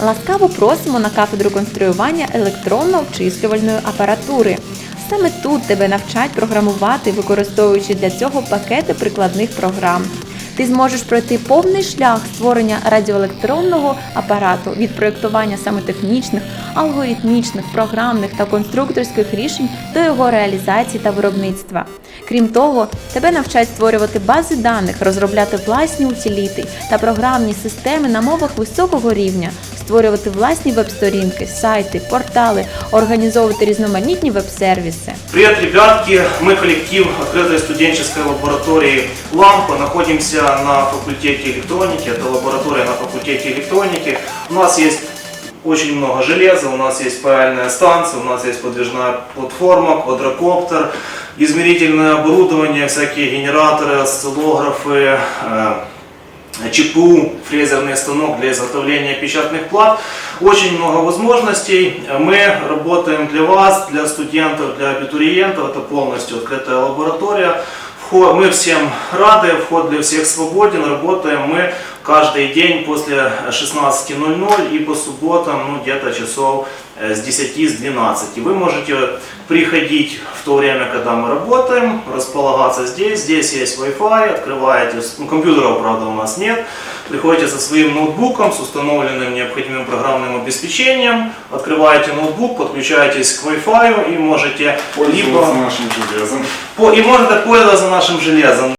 Ласкаво просимо на кафедру конструювання електронно-обчислювальної апаратури. Саме тут тебе навчать програмувати, використовуючи для цього пакети прикладних програм. Ти зможеш пройти повний шлях створення радіоелектронного апарату від проєктування саме технічних, алгоритмічних, програмних та конструкторських рішень до його реалізації та виробництва. Крім того, тебе навчать створювати бази даних, розробляти власні утиліти та програмні системи на мовах високого рівня, створювати власні веб-сторінки, сайти, портали, організовувати різноманітні веб-сервіси. Привет, ребятки! Мы коллектив открытой студенческой лаборатории «Лампа». Находимся на факультете электроники. Это лаборатория на факультете электроники. У нас есть очень много железа, у нас есть паяльная станция, у нас есть подвижная платформа, квадрокоптер, измерительное оборудование, всякие генераторы, осциллографы, э, ЧПУ, фрезерный станок для изготовления печатных плат. Очень много возможностей. Мы работаем для вас, для студентов, для абитуриентов. Это полностью открытая лаборатория. Вход- Мы всем рады, вход для всех свободен. Работаем мы каждый день после 16.00 и по субботам ну, где-то часов э, с 10 с 12. Вы можете приходить в то время, когда мы работаем, располагаться здесь. Здесь есть Wi-Fi, открываете, ну, компьютеров, правда, у нас нет. Приходите со своим ноутбуком, с установленным необходимым программным обеспечением, открываете ноутбук, подключаетесь к Wi-Fi и можете Пользоваться либо нашим железом. по- и можете пользоваться нашим железом.